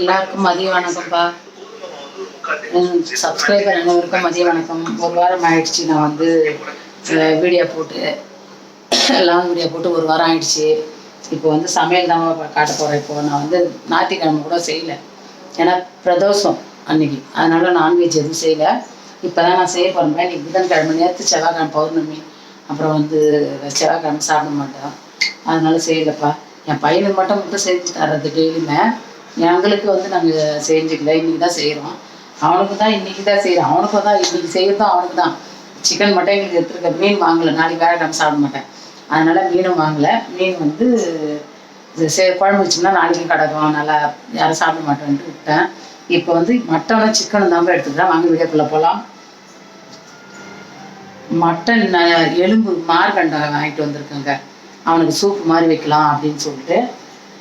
எல்லாருக்கும் மதிய வணக்கம்ப்பா. சப்ஸ்கிரைபர் அனைவருக்கும் மதிய வணக்கம். ஒரு வாரம் ஆயிடுச்சு நான் வந்து வீடியோ போட்டு லாங் வீடியோ போட்டு ஒரு வாரம் ஆயிடுச்சு. இப்போ வந்து சமையல் தான் காட்ட போகிறேன் இப்போ நான் வந்து ஞாயிற்றுக்கிழமை கூட செய்யலை. ஏன்னா பிரதோஷம் அன்னைக்கு. அதனால நான்வெஜ் எதுவும் செய்யலை. இப்போ தான் நான் செய்ய போகிறேன் இன்னைக்கு புதன்கிழமை நேற்று செவ்வாய்க்கிழமை பௌர்ணமி. அப்புறம் வந்து செவ்வாய்க்கிழமை சாப்பிட மாட்டேன். அதனால செய்யலைப்பா. என் பையனுக்கு மட்டும் மட்டும் செஞ்சு தர்றது டெய்லியுமே. எங்களுக்கு வந்து நாங்கள் செஞ்சுக்கல. இன்னைக்கு தான் செய்கிறோம் அவனுக்கு தான் இன்றைக்கி தான் செய்கிறோம் அவனுக்கு தான் இன்றைக்கி செய்கிறதும் அவனுக்கு தான். சிக்கன் மட்டும் எங்களுக்கு எடுத்துருக்க. மீன் வாங்கலை. நாளைக்கு வேலைக்கிழமை சாப்பிட மாட்டேன். அதனால் மீனும் வாங்கலை. மீன் வந்து சே குழம்பு வச்சோம்னா நாளைக்கும் கிடக்கும். நல்லா யாரும் சாப்பிட மாட்டேன்ட்டு விட்டேன். இப்போ வந்து மட்டனும் சிக்கனும் தான் எடுத்துக்கிறேன். வாங்க வீடியோக்குள்ளே போகலாம் மட்டன் எலும்பு மார்கண்டை வாங்கிட்டு வந்திருக்கேங்க. அவனுக்கு சூப் மாதிரி வைக்கலாம் அப்படின்னு சொல்லிட்டு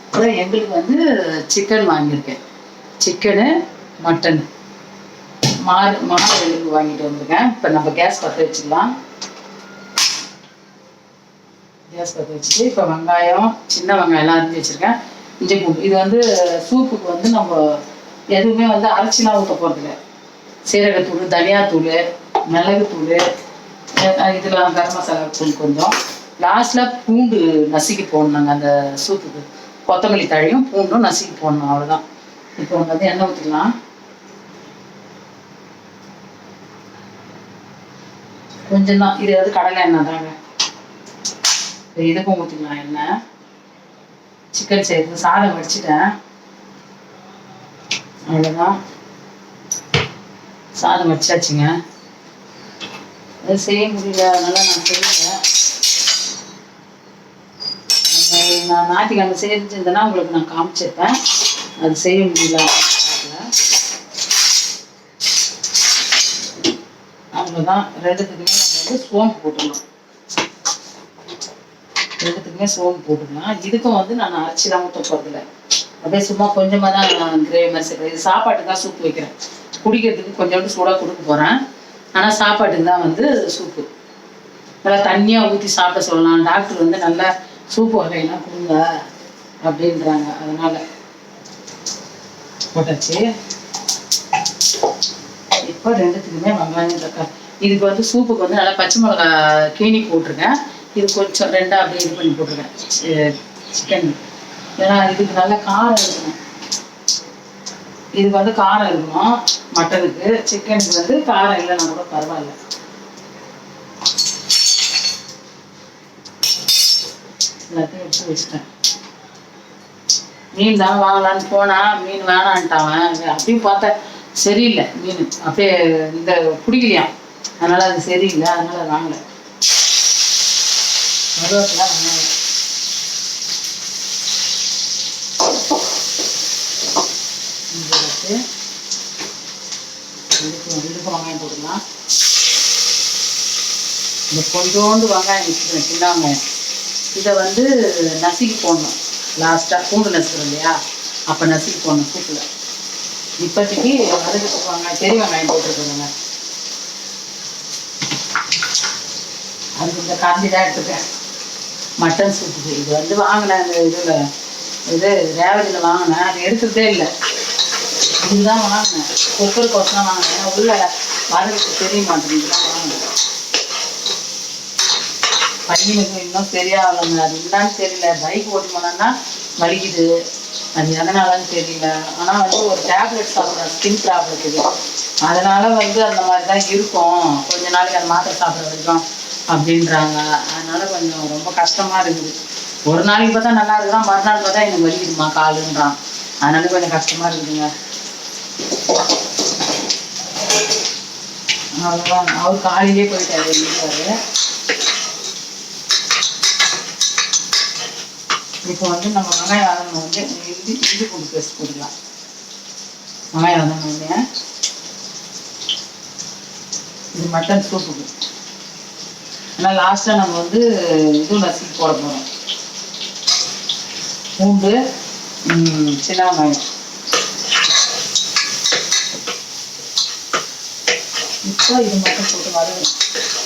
அப்புறம் எங்களுக்கு வந்து சிக்கன் வாங்கியிருக்கேன். சிக்கனு மட்டன் மாடு மாடு எலும்பு வாங்கிட்டு வந்திருக்கேன். இப்போ நம்ம கேஸ் பற்ற வச்சுக்கலாம் கேஸ் பற்ற வச்சுட்டு இப்போ வெங்காயம் சின்ன வெங்காயம் எல்லாம் அரிஞ்சு வச்சுருக்கேன். இஞ்சி பூண்டு. இது வந்து சூப்புக்கு வந்து நம்ம எதுவுமே வந்து அரைச்சிலாம் ஊற்ற போகிறதில்ல சீரகத்தூள் தனியாத்தூள் மிளகுத்தூள் இதெல்லாம் கரம் மசாலா தூள் கொஞ்சம். லாஸ்ட்டில் பூண்டு நசுக்கி போடணுங்க அந்த சூத்துக்கு கொத்தமல்லி தழையும் பூண்டும் நசுக்கி போடணும் அவ்வளோதான் இப்போ வந்து எண்ணெய் ஊற்றிக்கலாம் கொஞ்சம் தான் இது வந்து கடலை எண்ணெய் தாங்க. இதுக்கும் ஊற்றிக்கலாம் எண்ணெய். சிக்கன் செய்யறது சாதம் வடிச்சிட்டேன். அவ்வளோதான் சாதம் வச்சாச்சுங்க அது செய்ய முடியல அதனால நான் செய்யலை அது நான் ஞாயிற்றுக்கிழமை செஞ்சிருந்தேன்னா உங்களுக்கு நான் காமிச்சிருப்பேன். அது செய்ய முடியல அவ்வளோதான் ரெண்டுத்துக்குமே நம்ம வந்து சோம்பு போட்டுடலாம் ரெண்டுத்துக்குமே சோம்பு போட்டுக்கலாம். இதுக்கும் வந்து நான் அரைச்சிலாம் ஊற்ற போகிறதில்ல அப்படியே சும்மா கொஞ்சமாக தான் கிரேவி மாதிரி செய்கிறேன் இது சாப்பாட்டுக்கு தான் சூப்பு வைக்கிறேன். குடிக்கிறதுக்கு கொஞ்சோண்டு சூடாக கொடுக்க போகிறேன் ஆனால் சாப்பாட்டுக்கு தான் வந்து சூப்பு. நல்லா தண்ணியாக ஊற்றி சாப்பிட சொல்லலாம். டாக்டர் வந்து நல்லா சூப்பு வகையெல்லாம் கொடுங்க அப்படின்றாங்க. அதனால போட்டாச்சு. இப்போ ரெண்டுத்துக்குமே வெங்காயம் தக்காளி. இதுக்கு வந்து சூப்புக்கு வந்து நல்லா பச்சை மிளகா கீனி போட்டிருக்கேன். இது கொஞ்சம் ரெண்டா அப்படியே இது பண்ணி போட்டிருக்கேன். சிக்கன். ஏன்னா இதுக்கு நல்லா காரம் இருக்கணும். இதுக்கு வந்து காரம் இருக்கணும். மட்டனுக்கு. சிக்கனுக்கு வந்து காரம் இல்லைன்னா கூட பரவாயில்ல. எல்லாத்தையும் எடுத்து வச்சிட்டேன். மீன் தான் வாங்கலான்னு போனா மீன் வேணான்ட்டான் அப்படியும் பார்த்தேன் சரியில்லை மீன். அப்படியே இந்த குடிக்கலையாம் அதனால அது சரியில்லை அதனால வாங்கல. கருவேப்பிலை வெங்காயம் இஞ்சி வெங்காயம் போட்டுக்கலாம். இந்த கொஞ்சோண்டு வெங்காயம் வச்சுக்கிறேன் சின்ன வெங்காயம். இதை வந்து நசுக்கி போடணும். லாஸ்ட்டாக பூண்டு நசுக்கிறோம் இல்லையா? அப்போ நசுக்கி போடணும் சூப்பில் இப்போதைக்கு அதுக்கு வெங்காயம் பெரிய வெங்காயம் போட்டுருக்கோங்க. அது இந்த கரண்டி தான் எடுத்துக்கேன் மட்டன் சூப்புக்கு இது வந்து வாங்கினேன் அந்த இதில். இது ரேவதியில் வாங்கினேன். அது எடுக்கிறதே இல்லை. இதுதான் வாங்கினேன். குக்கர் கோசம் வாங்கினேன். உள்ள வதற்கு தெரிய மாட்டேங்குது. பையனுக்கு இன்னும் சரியாகலைங்க அது என்னன்னு தெரியல. பைக் ஓட்டி போனோன்னா வலிக்குது. அது எதனாலன்னு தெரியல. ஆனால் வந்து ஒரு டேப்லெட் சாப்பிட்றேன் ஸ்கின் ப்ராப்ளம் இது அதனால வந்து அந்த மாதிரி தான் இருக்கும். கொஞ்ச நாளைக்கு அந்த மாத்திரை சாப்பிட்ற வரைக்கும் அப்படின்றாங்க. அதனால கொஞ்சம் ரொம்ப கஷ்டமா இருக்குது. ஒரு நாளைக்கு பார்த்தா நல்லா இருக்குதான் மறுநாள் பார்த்தா எனக்கு வலிக்குதுமா காலுன்றான். அதனால கொஞ்சம் கஷ்டமா இருக்குதுங்க. அவ்வளோதான் அவர் காலையிலே போயிட்டாரு இப்போ வந்து நம்ம வெங்காயம் வந்து இஞ்சி இஞ்சி பூண்டு பேஸ்ட் போடலாம் வெங்காயம் வந்து இது மட்டன் சூப்பு ஆனால் லாஸ்ட்டாக நம்ம வந்து இது நசுக்கி போட போகிறோம் பூண்டு சின்ன வெங்காயம். இப்போ இது மட்டும் போட்டு வதங்கணும்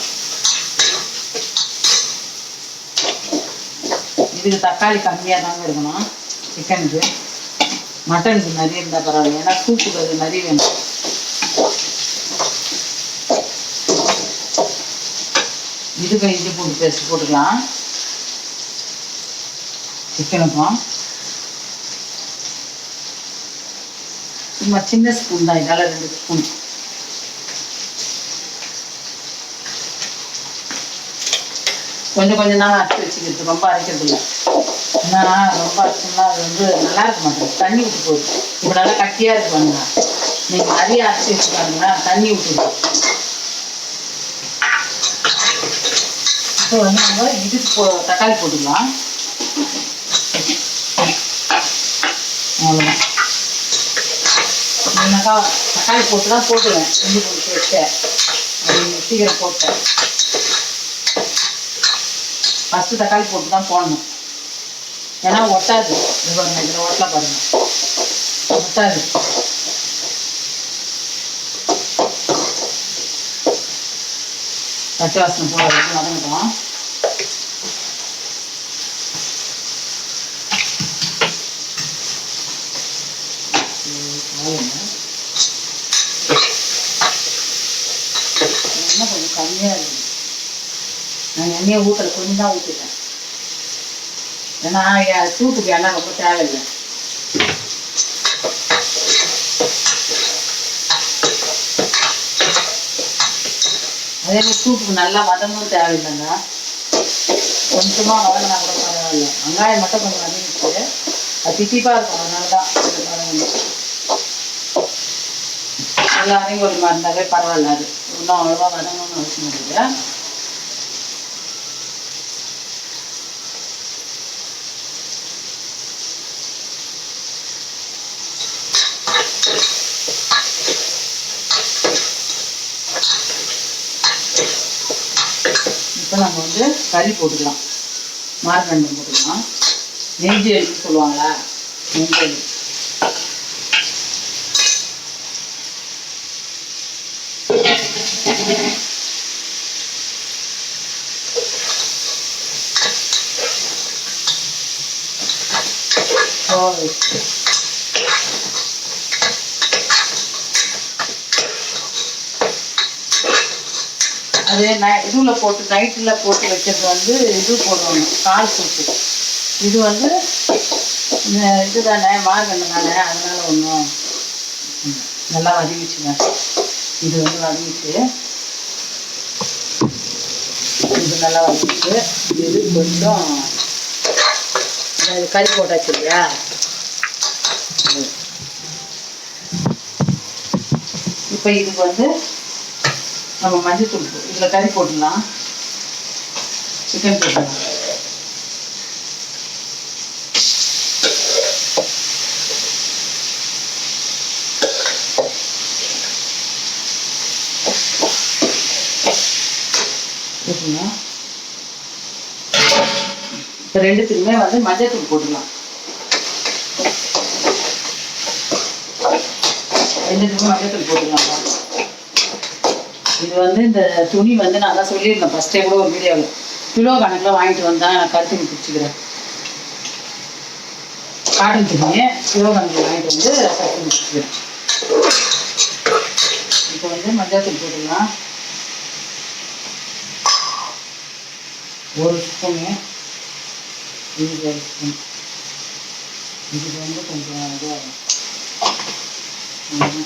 இது தக்காளி கம்மியாக தாங்க இருக்கணும் சிக்கனுக்கு மட்டனுக்கு நிறைய இருந்தால் பரவாயில்ல. ஏன்னா சூப்புக்கு அது நிறைய வேணும். இதுக்கு இஞ்சி பூண்டு பேஸ்ட் போட்டுக்கலாம். சிக்கனுக்கும் சும்மா சின்ன ஸ்பூன் தான். இதால் ரெண்டு ஸ்பூன் கொஞ்சம் கொஞ்சம் நாள் அரைச்சி வச்சுக்கிறது. ரொம்ப அரைக்கிறது இல்லை ஏன்னா ரொம்ப அரைச்சோம்னா அது வந்து நல்லா இருக்க மாட்டேங்குது தண்ணி விட்டு போகுது இப்போ நல்லா கட்டியாக இருக்கு பாருங்க நீங்கள் நிறைய அரைச்சி வச்சு பாருங்க தண்ணி விட்டுருது இப்போ வந்து நம்ம இதுக்கு போ தக்காளி போட்டுக்கலாம். அவ்வளோதான் தக்காளி போட்டு தான் போட்டுவேன் இஞ்சி போட்டு வச்சேன் சீக்கிரம் போட்டேன். ஃபஸ்ட்டு தக்காளி போட்டு தான் போடணும். ஏன்னா ஒட்டாது. இது பாருங்க இதில் ஒட்டல பாருங்க. ஒட்டாது. பச்சை வாசனை போட வரைக்கும் வதங்கட்டும். என்ன கொஞ்சம் கம்மியாக இருக்குது நான் எண்ணெயை ஊற்றல கொஞ்சம் தான் ஊற்றிட்டேன் ஏன்னா சூட்டுக்கு எல்லாம் ரொம்ப தேவையில்லை. அதே மாதிரி சூப்புக்கு நல்லா வதங்கவும் தேவையில்லைங்க. கொஞ்சமாக வதங்கினா கூட பரவாயில்ல. வெங்காயம் மட்டும் கொஞ்சம் வதங்கிட்டு அது திட்டிப்பாக இருக்கும். அதனால தான் கொஞ்சம் நல்லா வதங்கி ஒரு மாதிரி இருந்தாலே பரவாயில்ல. அது. இன்னும் அவ்வளோவா வதங்கணும்னு அவசியம் இல்லை. இப்போ நம்ம வந்து கறி போட்டுக்கலாம். மார்கண்டம் போட்டுக்கலாம். நெஞ்சு எலும்பு சொல்லுவாங்களா? நெஞ்சு எலும்பு அது நை இதுவில் போட்டு நைட்டில் போட்டு வைக்கிறது வந்து இது போடுவாங்க கால் சூப்பு. இது வந்து இந்த இது தானே மார்கண்டு தானே அதனால ஒன்றும் நல்லா வதங்கிச்சுங்க இது வந்து வதங்கிச்சு இது நல்லா வதங்கிச்சு இது கொஞ்சம் கறி போட்டாச்சு இல்லையா? இப்போ இதுக்கு வந்து நம்ம மஞ்சள் தூள் இதில் கறி போட்டுடலாம். சிக்கன் போட்டுடலாம். இப்போ ரெண்டுத்துக்குமே வந்து மஞ்சள் தூள் போட்டுடலாம். ரெண்டுத்துக்குமே மஞ்சள் தூள் போட்டுடலாம். இது வந்து இந்த துணி வந்து நான் தான் சொல்லியிருந்தேன். ஃபஸ்ட்டே கூட ஒரு வீடியோவில் கிலோ கணக்கில் வாங்கிட்டு வந்தேன். நான் கருத்து பிடிச்சிக்கிறேன் காட்டன் துணியை கிலோ கணக்கில் வாங்கிட்டு வந்து கருத்து பிடிச்சிக்கிறேன் இப்போ வந்து மஞ்சள் தூள் போட்டுக்கலாம். ஒரு ஸ்பூனு இது ஒரு ஸ்பூன். இதுக்கு வந்து கொஞ்சம் இதாகும் ம்.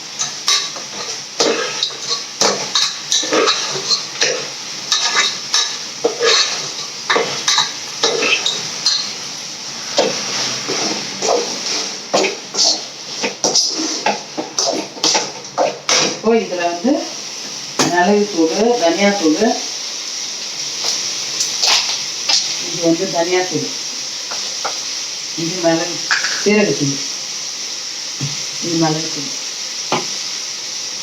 இப்போ இதில் வந்து மிளகுத்தூள் தனியாத்தூள். இது வந்து தனியாத்தூள். இது மிளகு சீரகத்தூள். இது மிளகுத்தூள்.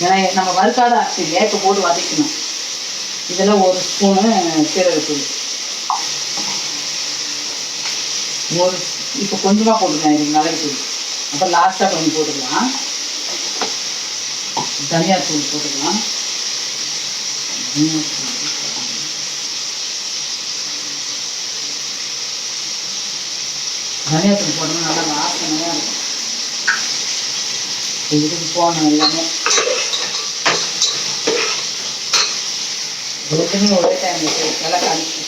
ஏன்னா நம்ம வறுக்காத அரிசி இல்லையா இப்போ போட்டு வதக்கணும். இதில் ஒரு ஸ்பூனு சீரகத்தூள். ஒரு இப்போ கொஞ்சமாக போட்டுக்கலாம் இது மிளகுத்தூள். அப்புறம் லாஸ்ட்டாக கொஞ்சம் போட்டுக்கலாம். தனியாத்தூள் போட்டுக்கலாம். தனியாத்தூள் தனியாத்தூள் போடணும் நல்லா வாசனையாக இருக்கும். இதுக்கு போகணும் எல்லாமே. ரெண்டுமே ஒரே டைம் நல்லா கழிச்சு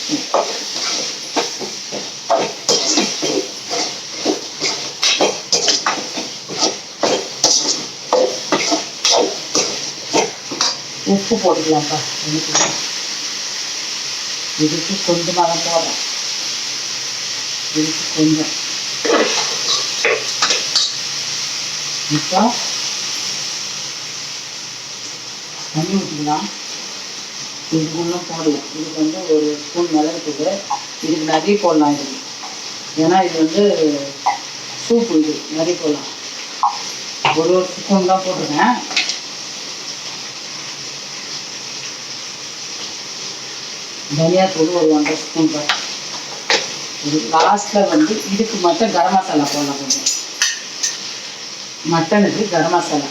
உப்பு போட்டுக்கலாம்ப்பா. இதுக்கு இதுக்கு கொஞ்சமாக தான் போடுறேன் இதுக்கு கொஞ்சம். இப்போ தண்ணி ஊற்றிக்கலாம் இதுக்குள்ள போடலாம் இதுக்கு வந்து ஒரு ஸ்பூன் மிளகு இருக்குது இதுக்கு நிறைய போடலாம் இதுக்கு ஏன்னா இது வந்து சூப்பு இது நிறைய போடலாம். ஒரு ஒரு ஸ்பூன் தான் போட்டிருக்கேன். தனியாத்தூள் ஒரு ஒன்றரை ஸ்பூன் இது லாஸ்ட்டில் வந்து இதுக்கு மட்டும் கரம் மசாலா போடலாம் கொஞ்சம். மட்டனுக்கு கரம் மசாலா.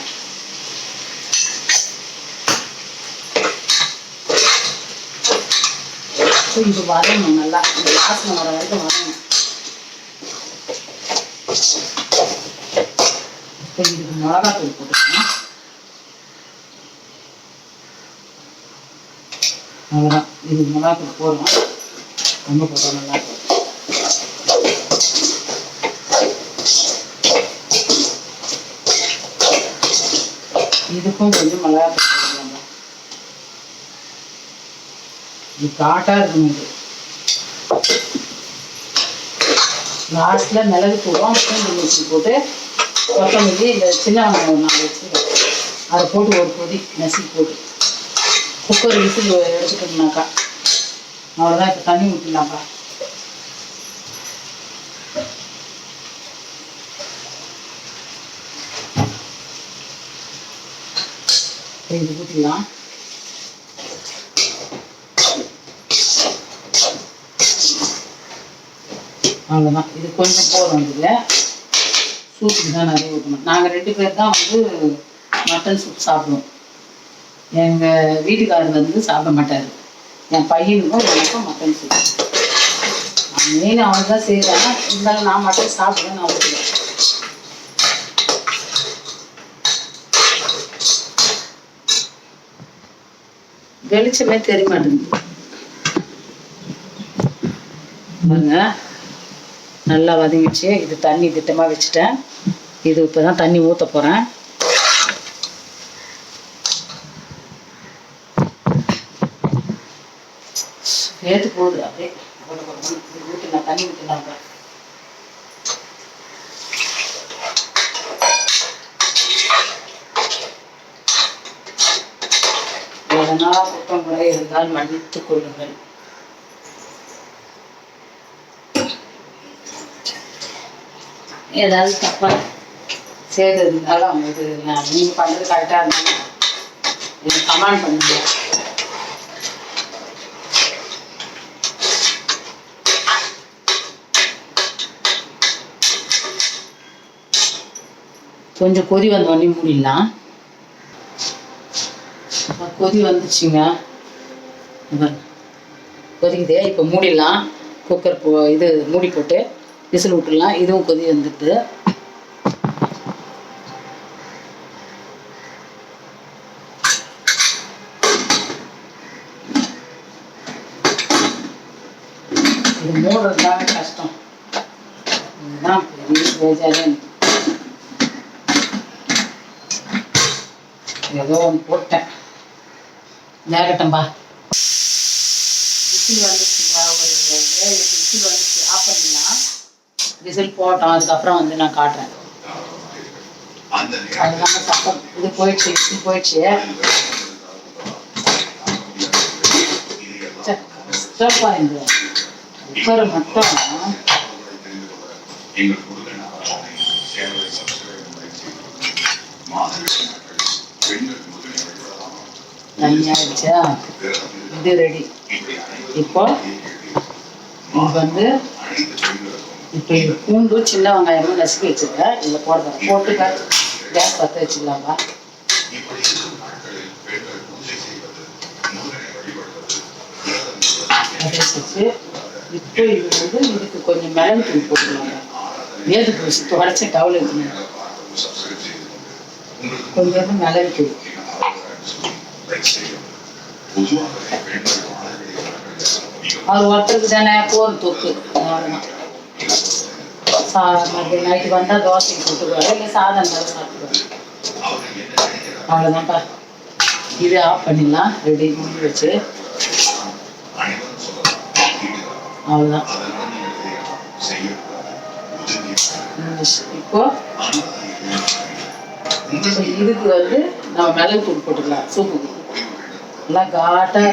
ஸோ இது வதங்கணும் நல்லா. இந்த வாசனை வர வரைக்கும் வதங்கணும். இப்போ இதுக்கு மிளகாத்தூள் போட்டு அவ்வளோதான் இது மிளகாத்தூள் போடுறோம் ரொம்ப போட்டால் நல்லா இருக்கும். இதுக்கும் கொஞ்சம் மிளகாத்தூள் போட்டுக்கலாங்க இது காட்டாக இருக்கணும் இது. லாஸ்ட்டில் மிளகு போடுவோம் பூண்டு மிக்சி போட்டு கொத்தமல்லி இந்த சின்ன வெங்காயம் நாலு வச்சு அதை போட்டு ஒரு பொதி நசுக்கி போட்டு. குக்கர் விசில் எடுத்துட்டோம்னாக்கா. அவ்வளோதான் இப்போ தண்ணி ஊற்றிடலாம்ப்பா இது ஊற்றிடலாம் அவ்வளோதான் இது கொஞ்சம் போதும் இதில். சூப்புக்கு தான் நிறைய ஊற்றணும் நாங்கள் ரெண்டு பேர் தான் வந்து மட்டன் சூப் சாப்பிடுவோம். எங்கள் வீட்டுக்காரர் வந்து சாப்பிட மாட்டார். என் பையனுக்கும் எனக்கும் மட்டன் செய்வேன். மெயின் அவன் தான் செய்கிறான் இருந்தாலும் நான் மட்டன் சாப்பிடுவேன் நான் ஊற்றுவேன் வெளிச்சமே தெரிய மாட்டேங்குது பாருங்க. நல்லா வதங்கிச்சு இது தண்ணி திட்டமாக வச்சுட்டேன். இது இப்போ தான் தண்ணி ஊற்ற போகிறேன் ஏற்று போகுது. அப்படியே போட்டு கொண்டு இது ஊற்றினா தண்ணி ஊற்றினாங்க எதனா குற்றம் குறை இருந்தால் மன்னித்துக் கொள்ளுங்கள். ஏதாவது தப்பா செய்து இருந்தாலும் இது நான் நீங்கள் பண்ணுறது கரெக்டாக இருந்தாலும் எனக்கு கமெண்ட் பண்ணுங்க. கொஞ்சம் கொதி வந்த உடனே மூடிடலாம். கொதி வந்துச்சுங்க. இங்க கொதிக்குதே. இப்போ மூடிடலாம். குக்கர் போ இது மூடி போட்டு விசில் விட்டுடலாம். இதுவும் கொதி வந்துடுது இது மூடுறது தாங்க கஷ்டம் இதுதான் பெரிய பேஜாரே எனக்கு. ஏதோ ஒன்று போட்டேன். வேகட்டம்பா விசில் வந்துச்சுங்களா ஒரு ஏழு எட்டு விசில் வந்துச்சு. ஆஃப் பண்ணிடலாம். விசில் போட்டோம். அதுக்கப்புறம் வந்து நான் காட்டுறேன். அதுதான் இது போயிடுச்சு விசில் போயிடுச்சு. குக்கரை மட்டும். தனியாகிடுச்சா இது ரெடி இப்போ இங்கே வந்து இப்போ இது பூண்டு சின்ன வெங்காயமும் நசுக்கி வச்சுருக்கேன். இதில் போடுறேன் போட்டு கேஸ் பற்ற வச்சுக்கலாமா வச்சு இப்போ இது வந்து இதுக்கு கொஞ்சம் மிளகு தூள் போட்டுக்கலாங்க ஏது பூசி தொடச்சி டவுல் எடுக்கணும் கொஞ்சம் மிளகு தூள். அவர் ஒருத்தருக்கு தானே போர் தொக்கு மதியம் நைட்டு வந்தால் தோசை போட்டுருவாரு இல்லை சாதம் சாப்பிடுவாரு அவ்வளோதான்ப்பா இது ஆஃப் பண்ணிடலாம் ரெடி முடிஞ்சு வச்சு அவ்வளோதான் இப்போ இதுக்கு வந்து நம்ம மிளகு தூள் போட்டுக்கலாம் சூப்புக்கு நல்லா காட்டாக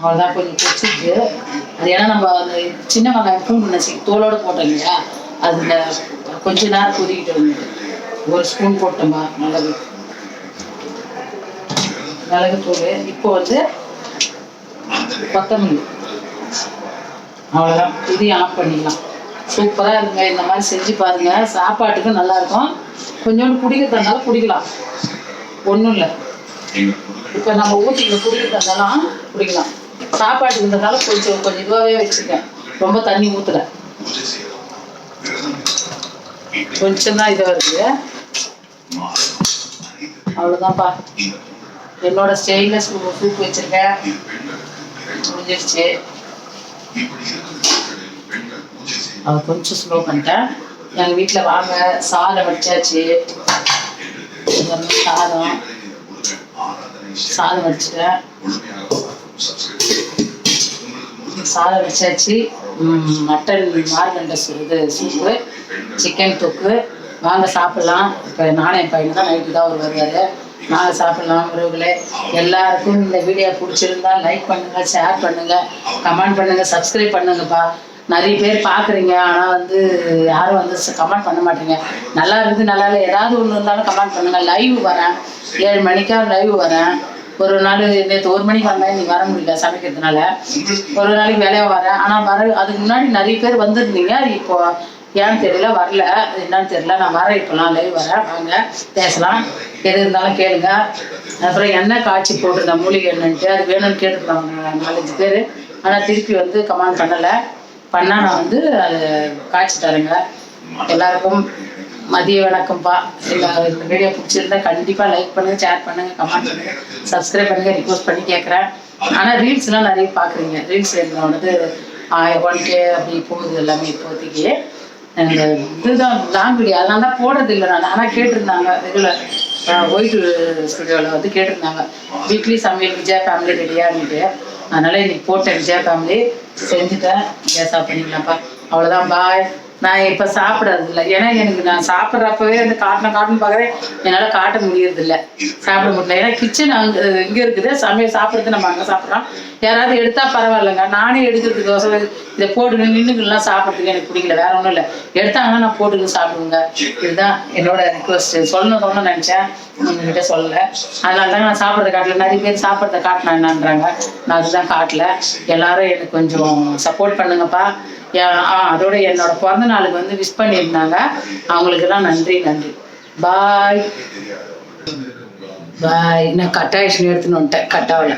அவ்வளோதான் கொஞ்சம் பிடிச்சிருக்கு அது ஏன்னா நம்ம அந்த சின்ன வெங்காயம் பூண்டு நினைச்சி தோலோடு போட்டோம் இல்லையா? அதில் கொஞ்ச நேரம் கொதிக்கிட்டு இருந்தது ஒரு ஸ்பூன் போட்டோமா? மிளகு. மிளகுத்தூள். இப்போ வந்து கொத்தமல்லி. அவ்வளோதான் இதையும் ஆஃப் பண்ணிடலாம். சூப்பராக இருங்க இந்த மாதிரி செஞ்சு பாருங்க. சாப்பாட்டுக்கும் நல்லா இருக்கும். கொஞ்சோண்டு குடிக்கிறதுனால குடிக்கலாம். ஒன்றும் இல்லை. இப்போ நம்ம ஊற்றிக்க குடிக்கிறதுனாலும் குடிக்கலாம். சாப்பாட்டுக்கு இருந்ததால கொஞ்சம் கொஞ்சம் இதுவாகவே வச்சுருக்கேன். ரொம்ப தண்ணி ஊற்றல கொஞ்சம் தான் இதாக இருக்குது அவ்வளோதான்ப்பா என்னோட ஸ்டெயின்லெஸ் சூப் வச்சுருக்கேன். முடிஞ்சிருச்சு. அது கொஞ்சம் ஸ்லோ பண்ணிட்டேன். எங்கள் வீட்டில் வாங்க சாதம் வடிச்சாச்சு சாதம் சாதம் வடிச்சிட்டேன் சாதம் வச்சாச்சு. மட்டன் மார்கண்ட இது சூப்பு சிக்கன் தொக்கு. வாங்க சாப்பிடலாம். இப்போ நானே என் பையன் தான் நைட்டு தான் அவர் வருவார் வாங்க சாப்பிடலாம் உறவுகளே. எல்லாருக்கும் இந்த வீடியோ பிடிச்சிருந்தா லைக் பண்ணுங்க ஷேர் பண்ணுங்க. கமெண்ட் பண்ணுங்க சப்ஸ்கிரைப் பண்ணுங்கப்பா. நிறைய பேர் பார்க்குறீங்க ஆனால் வந்து யாரும் வந்து கமெண்ட் பண்ண மாட்டீங்க. நல்லா இருக்குது நல்லா இல்லை. ஏதாவது ஒன்று இருந்தாலும் கமெண்ட் பண்ணுங்கள் லைவ் வரேன். ஏழு மணிக்காக லைவ் வரேன். ஒரு நாள் நேற்று ஒரு மணிக்கு வந்தேன். நீ வர முடியல சமைக்கிறதுனால. ஒரு நாளைக்கு வேலையாக வரேன். ஆனால் வர அதுக்கு முன்னாடி நிறைய பேர் வந்திருந்தீங்க. இப்போ ஏன்னு தெரியல வரல. அது என்னன்னு தெரியல. நான் வரேன். இப்போலாம் லைவ் வரேன். வாங்க பேசலாம். எது இருந்தாலும் கேளுங்க. அப்புறம் எண்ணெய் காய்ச்சி போட்டிருந்தேன்? மூலிகை என்னன்ட்டு. அது வேணும்னு கேட்டுருக்காங்க நாலஞ்சு பேர். ஆனால் திருப்பி வந்து கமெண்ட் பண்ணலை. பண்ணால் நான் வந்து அது காய்ச்சி தரேங்க எல்லாருக்கும் மதிய வணக்கம்ப்பா எல்லா இந்த வீடியோ பிடிச்சிருந்தா கண்டிப்பாக லைக் பண்ணுங்க ஷேர் பண்ணுங்க கமெண்ட் பண்ணுங்க. சப்ஸ்கிரைப் பண்ணுங்க ரிக்வஸ்ட் பண்ணி கேட்குறேன் ஆனால் ரீல்ஸ்லாம் நிறைய பார்க்குறீங்க ரீல்ஸ் என்னோடது ஒன் கே அப்படி போகுது எல்லாமே இப்போதைக்கு. அந்த இதுதான் லாங் வீடியோ அதனால தான் போடுறது இல்லை நான். ஆனால் கேட்டிருந்தாங்க ரெகுலர் ஒயிட் ஸ்டுடியோவில் வந்து கேட்டிருந்தாங்க. வீக்லி சமையல் விஜயா ஃபேமிலி ரெடியாகிட்டு அதனால இன்னைக்கு போட்டேன் விஜயா ஃபேமிலி செஞ்சுட்டேன். கேஸாக பண்ணிக்கலாம்ப்பா அவ்வளோதான் பாய் நான் இப்போ சாப்பிடறதில்ல. இல்லை ஏன்னா எனக்கு நான் சாப்பிட்றப்பவே வந்து காட்டணும் காட்டணும் பார்க்குறேன் என்னால் காட்ட முடியறது இல்லை சாப்பிட முடியல. ஏன்னா கிச்சன் அங்கே இங்கே இருக்குது. சமையல் சாப்பிட்றது நம்ம அங்கே சாப்பிட்றோம் யாராவது எடுத்தா பரவாயில்லைங்க. நானே எடுக்கிறதுக்கோசம் இதை போட்டு நின்றுக்கலாம் சாப்பிட்றதுக்கு எனக்கு பிடிக்கல. வேற ஒன்றும் இல்லை. எடுத்தாங்கன்னா நான் போட்டுக்கு சாப்பிடுவேங்க. இதுதான் என்னோட ரிக்வஸ்ட் சொல்லணும் சொல்லணும்னு நினச்சேன். உங்ககிட்ட சொல்லலை. அதனால தான் நான் சாப்பிட்றத காட்டல. நிறைய பேர் சாப்பிட்றத காட்டினா என்னன்றாங்க. நான் அதுதான் காட்டல. எல்லாரும் எனக்கு கொஞ்சம் சப்போர்ட் பண்ணுங்கப்பா. அதோட என்னோட பிறந்த நாளுக்கு வந்து விஷ் பண்ணியிருந்தாங்க. அவங்களுக்கு தான் நன்றி நன்றி. பாய் பாய் நான் கட்டாயிஷன் எடுத்துன்னு வந்துட்டேன் கட்டாவில்.